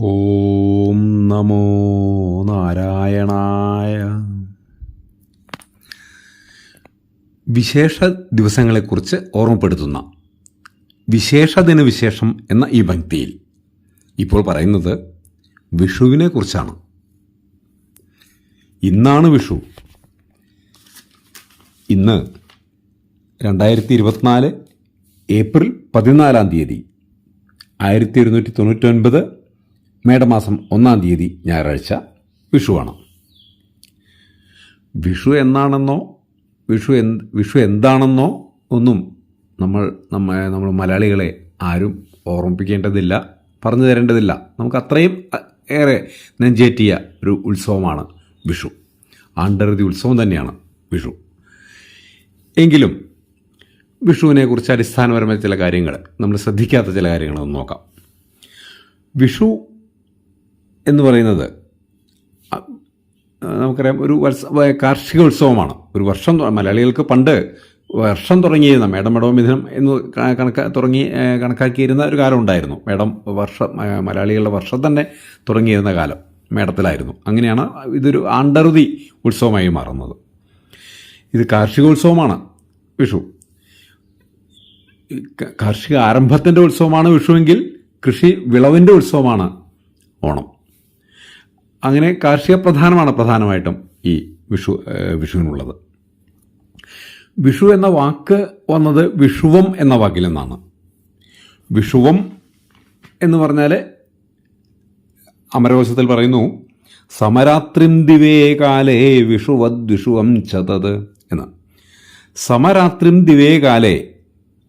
ഓം നമോ നാരായണായ. വിശേഷ ദിവസങ്ങളെക്കുറിച്ച് ഓർമ്മപ്പെടുത്തുന്ന വിശേഷ ദിനവിശേഷം എന്ന ഈ ഭക്തിയിൽ ഇപ്പോൾ പറയുന്നത് വിഷുവിനെ കുറിച്ചാണ് ഇന്നാണ് വിഷു. ഇന്ന് രണ്ടായിരത്തി ഇരുപത്തിനാല് ഏപ്രിൽ പതിനാലാം തീയതി ആയിരത്തി ഒരുന്നൂറ്റി തൊണ്ണൂറ്റൊൻപത് മേടമാസം ഒന്നാം തീയതി ഞായറാഴ്ച വിഷുവാണ് വിഷു എന്നാണെന്നോ? വിഷു എന്ത് വിഷു എന്താണെന്നോ ഒന്നും നമ്മൾ നമ്മ നമ്മൾ മലയാളികളെ ആരും ഓർമ്മിപ്പിക്കേണ്ടതില്ല പറഞ്ഞു തരേണ്ടതില്ല. നമുക്ക് അത്രയും ഏറെ നെഞ്ചേറ്റിയ ഒരു ഉത്സവമാണ് വിഷു. ആണ്ടറുതി ഉത്സവം തന്നെയാണ് വിഷു. എങ്കിലും വിഷുവിനെ കുറിച്ച് അടിസ്ഥാനപരമായ ചില കാര്യങ്ങൾ നമ്മൾ ശ്രദ്ധിക്കാത്ത ചില കാര്യങ്ങൾ നോക്കാം. വിഷു എന്ന് പറയുന്നത്. നമുക്കറിയാം ഒരു വത്സ വ- കാർഷിക ഉത്സവമാണ് ഒരു വർഷം മലയാളികൾക്ക് പണ്ട് വർഷം തുടങ്ങിയിരുന്ന മേടം മേടവും മിഥുനം എന്ന് കണക്ക തുടങ്ങി കണക്കാക്കിയിരുന്ന ഒരു കാലം ഉണ്ടായിരുന്നു. മേടം വർഷം മലയാളികളുടെ വർഷം തന്നെ തുടങ്ങിയിരുന്ന കാലം മേടത്തിലായിരുന്നു. അങ്ങനെയാണ് ഇതൊരു ആണ്ടറുതി ഉത്സവമായി മാറുന്നത്. ഇത് കാർഷികോത്സവമാണ് വിഷു. കാർഷിക ആരംഭത്തിന്റെ ഉത്സവമാണ് വിഷുവെങ്കിൽ കൃഷി വിളവിന്റെ ഉത്സവമാണ് ഓണം. അങ്ങനെ കാർഷിക പ്രധാനമാണ് പ്രധാനമായിട്ടും ഈ വിഷു വിഷുവിനുള്ളത്. വിഷു എന്ന വാക്ക് വന്നത് വിഷുവം എന്ന വാക്കിൽ നിന്നാണ്. വിഷുവം എന്ന് പറഞ്ഞാൽ അമരകോശത്തിൽ പറയുന്നു സമരാത്രിം ദിവേ കാലേ വിഷുവദ്വിഷുവം ചതത് എന്ന്. സമരാത്രിം ദിവേ കാലേ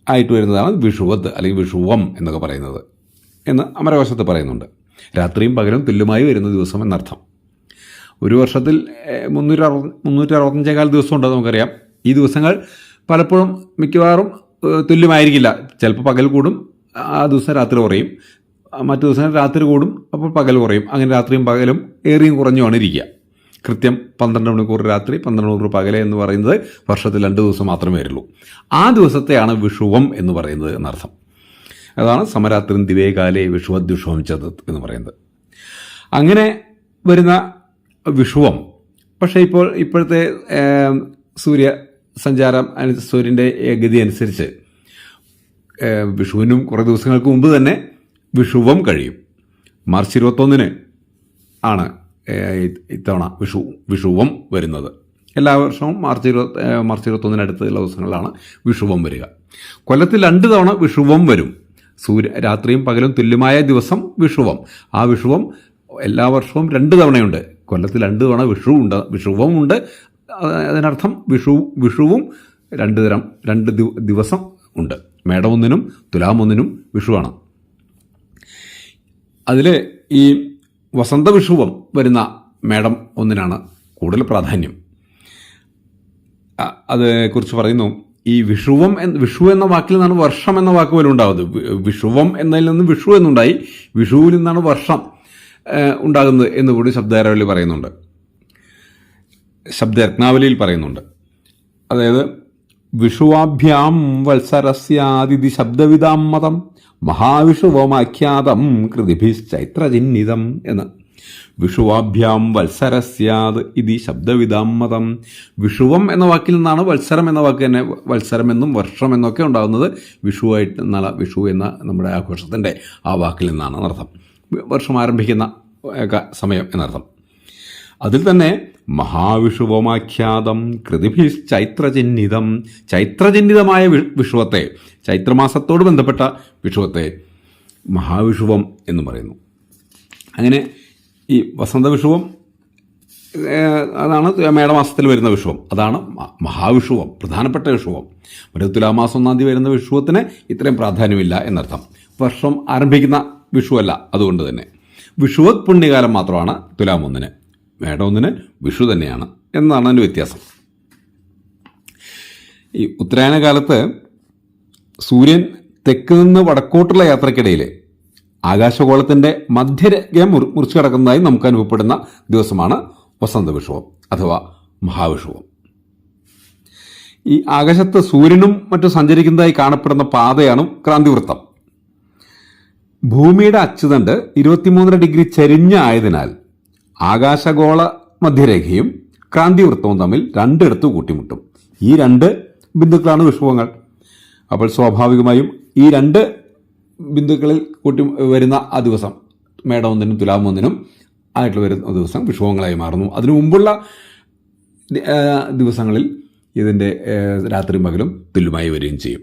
ആയിട്ട് വരുന്നതാണ് വിഷുവത് അല്ലെങ്കിൽ വിഷുവം എന്നൊക്കെ പറയുന്നത് എന്ന് അമരകോശത്ത് പറയുന്നുണ്ട്. രാത്രിയും പകലും തുല്യമായി വരുന്ന ദിവസം എന്നർത്ഥം. ഒരു വർഷത്തിൽ മുന്നൂറ്റി അറുപത് മുന്നൂറ്റി അറുപത്തഞ്ചേകാൽ ദിവസമുണ്ട് നമുക്കറിയാം. ഈ ദിവസങ്ങൾ പലപ്പോഴും മിക്കവാറും തുല്യമായിരിക്കില്ല. ചിലപ്പോൾ പകൽ കൂടും ആ ദിവസം രാത്രി കുറയും. മറ്റു ദിവസം രാത്രി കൂടും അപ്പോൾ പകൽ കുറയും. അങ്ങനെ രാത്രിയും പകലും ഏറിയും കുറഞ്ഞുമാണ് ഇരിക്കുക. കൃത്യം പന്ത്രണ്ട് മണിക്കൂർ രാത്രി പന്ത്രണ്ട് മണിക്കൂർ പകലെ എന്ന് പറയുന്നത് വർഷത്തിൽ രണ്ട് ദിവസം മാത്രമേ വരുള്ളൂ. ആ ദിവസത്തെയാണ് വിഷുവം എന്ന് പറയുന്നത് എന്നർത്ഥം. അതാണ് സമരാത്രി ദിവേകാലെ വിഷുവദ്വിഷുവം ചതത് എന്ന് പറയുന്നത്. അങ്ങനെ വരുന്ന വിഷുവം. പക്ഷേ ഇപ്പോൾ ഇപ്പോഴത്തെ സൂര്യ സഞ്ചാരം സൂര്യന്റെ ഗതി അനുസരിച്ച് വിഷുവിനും കുറേ ദിവസങ്ങൾക്ക് മുമ്പ് തന്നെ വിഷുവം കഴിയും. മാർച്ച് ഇരുപത്തൊന്നിന് ആണ് ഇത്തവണ വിഷു വിഷുവം വരുന്നത്. എല്ലാ വർഷവും മാർച്ച് ഇരുപത്തി മാർച്ച് ഇരുപത്തൊന്നിനടുത്തുള്ള ദിവസങ്ങളിലാണ് വിഷുവം വരിക. കൊല്ലത്തിൽ രണ്ട് തവണ വിഷുവം വരും. സൂര്യ രാത്രിയും പകലും തുല്യമായ ദിവസം വിഷുവം. ആ വിഷുവം എല്ലാ വർഷവും രണ്ട് തവണയുണ്ട്. കൊല്ലത്തിൽ രണ്ട് തവണ വിഷു ഉണ്ട് വിഷുവം ഉണ്ട് അതിനർത്ഥം വിഷു വിഷുവും രണ്ട് തരം രണ്ട് ദിവസം ഉണ്ട്. മേടമൊന്നിനും തുലാമൊന്നിനും വിഷുവാണ്. അതിൽ ഈ വസന്ത വിഷുവം വരുന്ന മേടം ഒന്നിനാണ് കൂടുതൽ പ്രാധാന്യം. അ- അതേക്കുറിച്ച് പറയുന്നു. ഈ വിഷുവം വിഷു എന്ന വാക്കിൽ നിന്നാണ് വർഷം എന്ന വാക്ക് പോലും ഉണ്ടാകുന്നത് വിഷുവം എന്നതിൽ നിന്ന് വിഷു എന്നുണ്ടായി. വിഷുവിൽ നിന്നാണ് വർഷം ഉണ്ടാകുന്നത് എന്ന് കൂടി ശബ്ദാരവലി പറയുന്നുണ്ട്. ശബ്ദരത്നാവലിയിൽ പറയുന്നുണ്ട്. അതായത് വിഷുവാഭ്യാം വത്സരസ്യാതിഥി ശബ്ദവിതാം മതം മഹാവിഷുവമാഖ്യാതം കൃതിഭിശ്ചൈത്രചിഹ്നിതം എന്ന്. വിഷുവാഭ്യാം വത്സരസ്യാത് ഇതി ശബ്ദവിധാം മതം. വിഷുവം എന്ന വാക്കിൽ നിന്നാണ് വത്സരം എന്ന വാക്ക് തന്നെ വത്സരം എന്നും വർഷം എന്നൊക്കെ ഉണ്ടാകുന്നത്. വിഷുവായിട്ട് എന്നുള്ള വിഷു എന്ന നമ്മുടെ ആഘോഷത്തിന്റെ ആ വാക്കിൽ നിന്നാണ് അർത്ഥം വർഷം ആരംഭിക്കുന്ന സമയം എന്നർത്ഥം. അതിൽ തന്നെ മഹാവിഷുവമാഖ്യാതം കൃതിഭി ചൈത്രചിഹ്നിതം ചൈത്രചിഹ്നിതമായ വി- വിഷുവത്തെ ചൈത്രമാസത്തോട് ബന്ധപ്പെട്ട വിഷുവത്തെ മഹാവിഷുവം എന്ന് പറയുന്നു. അങ്ങനെ ഈ വസന്ത വിഷുവം അതാണ് മേടമാസത്തിൽ വരുന്ന വിഷുവം. അതാണ് മഹാവിഷുവം പ്രധാനപ്പെട്ട വിഷുവം. ഒരു തുലാമാസം ഒന്നാം തീയതി വരുന്ന വിഷുവത്തിന് ഇത്രയും പ്രാധാന്യമില്ല എന്നർത്ഥം. വർഷം ആരംഭിക്കുന്ന വിഷുവല്ല അതുകൊണ്ട് തന്നെ. വിഷുവത് പുണ്യകാലം മാത്രമാണ് തുലാം ഒന്നിന്. മേടം ഒന്നിന് വിഷു തന്നെയാണ് എന്നാണ് അതിന്റെ വ്യത്യാസം. ഈ ഉത്തരായണകാലത്ത് സൂര്യൻ തെക്ക് നിന്ന് വടക്കോട്ടുള്ള യാത്രക്കിടയിൽ ആകാശഗോളത്തിന്റെ മധ്യരേഖ മുറിച്ചു കിടക്കുന്നതായി നമുക്ക് അനുഭവപ്പെടുന്ന ദിവസമാണ് വസന്ത വിഷുവം അഥവാ മഹാവിഷുവം. ഈ ആകാശത്ത് സൂര്യനും മറ്റും സഞ്ചരിക്കുന്നതായി കാണപ്പെടുന്ന പാതയാണ് ക്രാന്തിവൃത്തം. ഭൂമിയുടെ അച്ചുതണ്ട് ഇരുപത്തിമൂന്നര ഡിഗ്രി ചെരിഞ്ഞായതിനാൽ ആകാശഗോള മധ്യരേഖയും ക്രാന്തിവൃത്തവും തമ്മിൽ രണ്ടിടത്ത് കൂട്ടിമുട്ടും. ഈ രണ്ട് ബിന്ദുക്കളാണ് വിഷുവങ്ങൾ. അപ്പോൾ സ്വാഭാവികമായും ഈ രണ്ട് ബിന്ദുക്കളിൽ കൂട്ടി വരുന്ന ആ ദിവസം മേടം ഒന്നിനും തുലാം ഒന്നിനും ആയിട്ട് വരുന്ന ദിവസം വിഷുവങ്ങളായി മാറുന്നു. അതിനു മുമ്പുള്ള ദിവസങ്ങളിൽ ഇതിന്റെ രാത്രി മകലും തുല്യമായി വരികയും ചെയ്യും.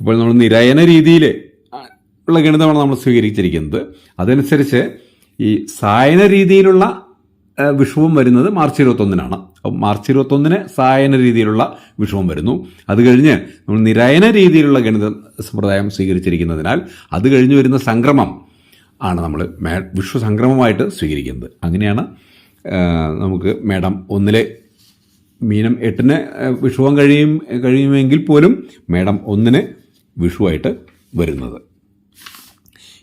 ഇപ്പോൾ നമ്മൾ നിരയന രീതിയിൽ ഉള്ള ഗണിതമാണ് നമ്മൾ സ്വീകരിച്ചിരിക്കുന്നത്. അതനുസരിച്ച് ഈ സായന രീതിയിലുള്ള വിഷുവും വരുന്നത് മാർച്ച് ഇരുപത്തൊന്നിനാണ്. അപ്പം മാർച്ച് ഇരുപത്തൊന്നിന് സായന രീതിയിലുള്ള വിഷുവും വരുന്നു. അത് കഴിഞ്ഞ് നമ്മൾ നിരയന രീതിയിലുള്ള ഗണിത സമ്പ്രദായം സ്വീകരിച്ചിരിക്കുന്നതിനാൽ അത് കഴിഞ്ഞ് വരുന്ന സംക്രമം ആണ് നമ്മൾ മേ വിഷു സംക്രമമായിട്ട് സ്വീകരിക്കുന്നത്. അങ്ങനെയാണ് നമുക്ക് മേടം ഒന്നിലെ മീനം എട്ടിന് വിഷുവാൻ വിഷുവം കഴിയും കഴിയുമെങ്കിൽ പോലും മേടം ഒന്നിന് വിഷുവായിട്ട് വരുന്നത്.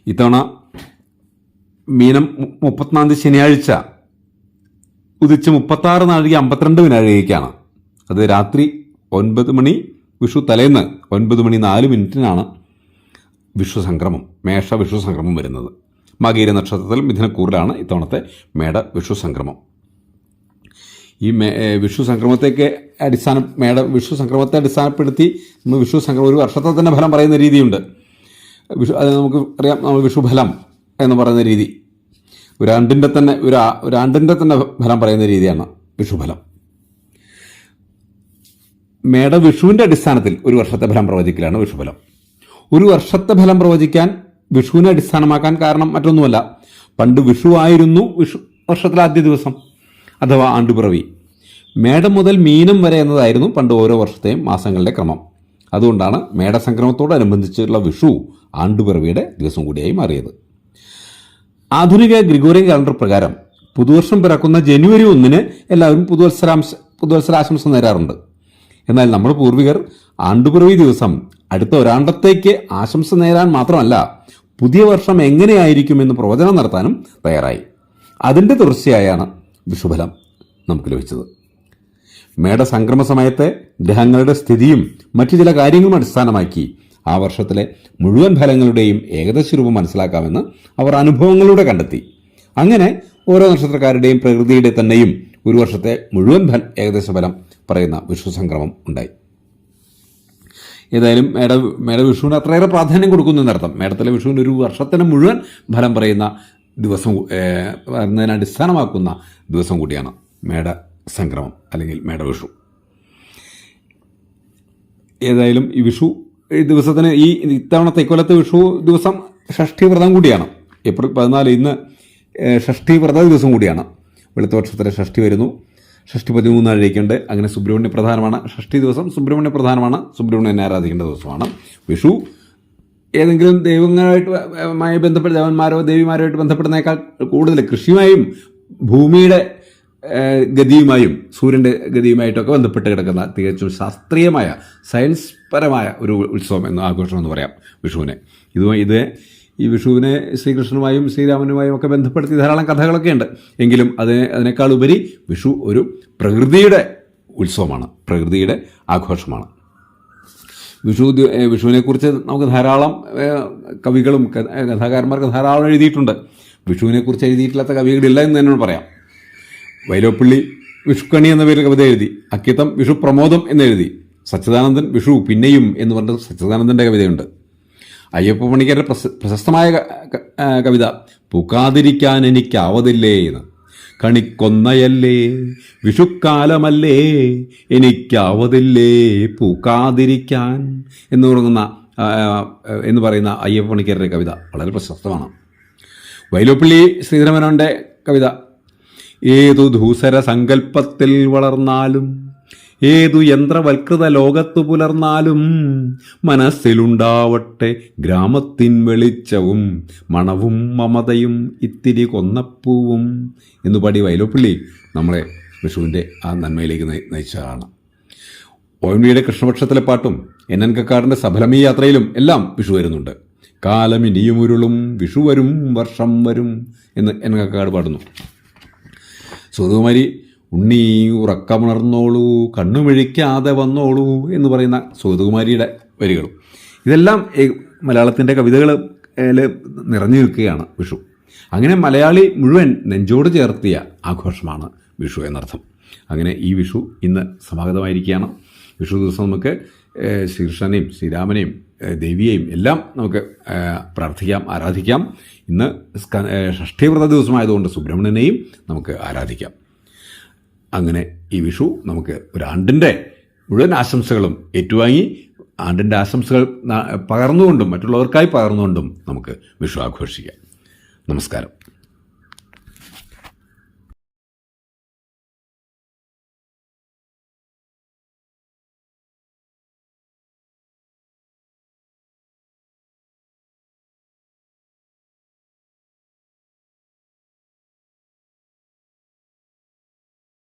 ഇത്തവണ മീനം മുപ്പത്തിനാന്തി ശനിയാഴ്ച ഉദിച്ച് മുപ്പത്താറ് നാഴിക അമ്പത്തിരണ്ട് വിനാഴികയ്ക്കാണ് അത് രാത്രി ഒൻപത് മണി വിഷു തലേന്ന് ഒൻപത് മണി നാല് മിനിറ്റിനാണ് വിഷു സംക്രമം മേഷ വിഷു സംക്രമം വരുന്നത്. മകീര നക്ഷത്രത്തിൽ മിഥുനക്കൂറിലാണ് ഇത്തവണത്തെ മേട വിഷു സംക്രമം. ഈ മേ സംക്രമത്തേക്ക് അടിസ്ഥാന മേട വിഷു സംക്രമത്തെ അടിസ്ഥാനപ്പെടുത്തി നമ്മൾ വിഷു സംക്രമം ഒരു വർഷത്തെ തന്നെ ഫലം പറയുന്ന രീതിയുണ്ട്. വിഷു അത് നമുക്ക് അറിയാം നമ്മൾ വിഷുഫലം എന്ന് പറയുന്ന രീതി. ഒരാണ്ടിന്റെ തന്നെ ഒരു ഒരാണ്ടിന്റെ തന്നെ ഫലം പറയുന്ന രീതിയാണ് വിഷുഫലം. മേട വിഷുവിന്റെ അടിസ്ഥാനത്തിൽ ഒരു വർഷത്തെ ഫലം പ്രവചിക്കലാണ് വിഷുഫലം. ഒരു വർഷത്തെ ഫലം പ്രവചിക്കാൻ വിഷുവിനെ അടിസ്ഥാനമാക്കാൻ കാരണം മറ്റൊന്നുമല്ല. പണ്ട് വിഷു ആയിരുന്നു വിഷു വർഷത്തിലെ ആദ്യ ദിവസം അഥവാ ആണ്ടുപിറവി. മേടം മുതൽ മീനം വരെ എന്നതായിരുന്നു പണ്ട് ഓരോ വർഷത്തെയും മാസങ്ങളുടെ ക്രമം. അതുകൊണ്ടാണ് മേടസംക്രമത്തോടനുബന്ധിച്ചുള്ള വിഷു ആണ്ടുപിറവിയുടെ ദിവസം കൂടിയായി മാറിയത്. ആധുനിക ഗ്രിഗോറിയൻ കലണ്ടർ പ്രകാരം പുതുവർഷം പിറക്കുന്ന ജനുവരി ഒന്നിന് എല്ലാവരും പുതുവത്സരാംശ പുതുവത്സരാശംസ നേരാറുണ്ട്. എന്നാൽ നമ്മുടെ പൂർവികർ ആണ്ടുപിറവി ദിവസം അടുത്ത ഒരാണ്ടത്തേക്ക് ആശംസ നേരാൻ മാത്രമല്ല പുതിയ വർഷം എങ്ങനെയായിരിക്കുമെന്ന് പ്രവചനം നടത്താനും തയ്യാറായി. അതിന്റെ തുടർച്ചയായാണ് വിഷുഫലം നമുക്ക് ലഭിച്ചത്. മേട സംക്രമ സമയത്തെ ഗ്രഹങ്ങളുടെ സ്ഥിതിയും മറ്റു ചില കാര്യങ്ങളും അടിസ്ഥാനമാക്കി ആ വർഷത്തിലെ മുഴുവൻ ഫലങ്ങളുടെയും ഏകദേശ രൂപം മനസ്സിലാക്കാമെന്ന് അവർ അനുഭവങ്ങളിലൂടെ കണ്ടെത്തി. അങ്ങനെ ഓരോ നക്ഷത്രക്കാരുടെയും പ്രകൃതിയുടെ തന്നെയും ഒരു വർഷത്തെ മുഴുവൻ ഏകദേശ ഫലം പറയുന്ന വിഷുസംക്രമം ഉണ്ടായി. ഏതായാലും മേട മേട വിഷുവിന് അത്രയേറെ പ്രാധാന്യം കൊടുക്കുന്നു എന്നർത്ഥം. മേടത്തിലെ വിഷുവിന് ഒരു വർഷത്തിന് മുഴുവൻ ഫലം പറയുന്ന ദിവസം എന്നതിനെ അടിസ്ഥാനമാക്കുന്ന ദിവസം കൂടിയാണ് മേട സംക്രമം അല്ലെങ്കിൽ മേട വിഷു. ഏതായാലും ഈ വിഷു ദിവസത്തിന് ഈ ഇത്തവണത്തെ ഇക്കൊല്ലത്തെ വിഷു ദിവസം ഷഷ്ഠി വ്രതം കൂടിയാണ്. ഏപ്രിൽ പതിനാല് ഇന്ന് ഷഷ്ഠി വ്രത ദിവസം കൂടിയാണ്. വെളുത്ത വർഷത്തിലെ ഷഷ്ഠി വരുന്നു. ഷഷ്ഠി പതിമൂന്നാഴിക്കുണ്ട് അങ്ങനെ സുബ്രഹ്മണ്യ പ്രധാനമാണ്. ഷഷ്ഠി ദിവസം സുബ്രഹ്മണ്യ പ്രധാനമാണ്. സുബ്രഹ്മണ്യനെ ആരാധിക്കേണ്ട ദിവസമാണ്. വിഷു ഏതെങ്കിലും ദൈവങ്ങളായിട്ട് മായി ബന്ധപ്പെട്ട ദേവന്മാരോ ദേവിമാരുമായിട്ട് ബന്ധപ്പെടുന്നേക്കാൾ കൂടുതൽ കൃഷിയുമായും ഭൂമിയുടെ ഗതിയുമായും സൂര്യന്റെ ഗതിയുമായിട്ടൊക്കെ ബന്ധപ്പെട്ട് കിടക്കുന്ന തികച്ചും ശാസ്ത്രീയമായ സയൻസ് പരമായ ഒരു ഉത്സവം എന്ന് ആഘോഷം എന്ന് പറയാം വിഷുവിനെ. ഇത് ഇത് ഈ വിഷുവിനെ ശ്രീകൃഷ്ണനുമായും ശ്രീരാമനുമായും ഒക്കെ ബന്ധപ്പെടുത്തി ധാരാളം കഥകളൊക്കെ ഉണ്ട്. എങ്കിലും അതിനെ അതിനേക്കാൾ ഉപരി വിഷു ഒരു പ്രകൃതിയുടെ ഉത്സവമാണ് പ്രകൃതിയുടെ ആഘോഷമാണ്. വിഷു വിഷുവിനെക്കുറിച്ച് നമുക്ക് ധാരാളം കവികളും കഥാകാരന്മാർക്ക് ധാരാളം എഴുതിയിട്ടുണ്ട്. വിഷുവിനെക്കുറിച്ച് എഴുതിയിട്ടില്ലാത്ത കവികളില്ല എന്ന് തന്നെ പറയാം. വൈലോപ്പള്ളി വിഷുക്കണി എന്ന പേരിൽ കവിത എഴുതി അക്കിത്തം വിഷു പ്രമോദം എന്നെഴുതി സച്ചിദാനന്ദൻ വിഷു പിന്നെയും എന്ന് പറഞ്ഞ സച്ചിദാനന്ദന്റെ കവിതയുണ്ട്. അയ്യപ്പ പണിക്കരുടെ പ്രശ- പ്രശസ്തമായ കവിത പൂക്കാതിരിക്കാൻ എനിക്കാവതില്ലേ എന്ന്. കണിക്കൊന്നയല്ലേ വിഷുക്കാലമല്ലേ എനിക്കാവതില്ലേ പൂക്കാതിരിക്കാൻ എന്ന് തുടങ്ങുന്ന എന്ന് പറയുന്ന അയ്യപ്പ പണിക്കരുടെ കവിത വളരെ പ്രശസ്തമാണ്. വൈലോപ്പള്ളി ശ്രീധരമേനോന്റെ കവിത ഏതു ധൂസര സങ്കല്പത്തിൽ വളർന്നാലും ഏതു യന്ത്രവൽകൃത ലോകത്തു പുലർന്നാലും മനസ്സിലുണ്ടാവട്ടെ ഗ്രാമത്തിൻ വെളിച്ചവും മണവും മമതയും ഇത്തിരി കൊന്നപ്പൂവും എന്ന് പാടി വയലോപ്പിള്ളി നമ്മളെ വിഷുവിന്റെ ആ നന്മയിലേക്ക് നയി- നയിച്ചതാണ്. ഒ എൻ വിയുടെ കൃഷ്ണപക്ഷത്തിലെ പാട്ടും എൻ എൻ കക്കാടിന്റെ സഫലമീ യാത്രയിലും എല്ലാം വിഷു വരുന്നുണ്ട്. കാലം ഇനിയും ഉരുളും വിഷു വരും വർഷം വരും എന്ന് എൻ കക്കാട് പാടുന്നു. സുഗതകുമാരി ഉണ്ണി ഉറക്കമുണർന്നോളൂ കണ്ണുമിഴിക്കാതെ വന്നോളൂ എന്ന് പറയുന്ന സുഗതകുമാരിയുടെ വരികളും. ഇതെല്ലാം മലയാളത്തിന്റെ കവിതകൾ നിറഞ്ഞു നിൽക്കുകയാണ് വിഷു. അങ്ങനെ മലയാളി മുഴുവൻ നെഞ്ചോട് ചേർത്തിയ ആഘോഷമാണ് വിഷു എന്നർത്ഥം. അങ്ങനെ ഈ വിഷു ഇന്ന് സമാഗതമായിരിക്കുകയാണ്. വിഷു ദിവസം നമുക്ക് ശ്രീകൃഷ്ണനെയും ശ്രീരാമനെയും ദേവിയെയും എല്ലാം നമുക്ക് പ്രാർത്ഥിക്കാം ആരാധിക്കാം. ഇന്ന് സ്ക- ഷഷ്ഠീവ്രത ദിവസമായതുകൊണ്ട് സുബ്രഹ്മണ്യനെയും നമുക്ക് ആരാധിക്കാം. അങ്ങനെ ഈ വിഷു നമുക്ക് ഒരു ആണ്ടിന്റെ മുഴുവൻ ആശംസകളും ഏറ്റുവാങ്ങി ആണ്ടിന്റെ ആശംസകൾ പകർന്നുകൊണ്ടും മറ്റുള്ളവർക്കായി പകർന്നുകൊണ്ടും നമുക്ക് വിഷു ആഘോഷിക്കാം. നമസ്കാരം.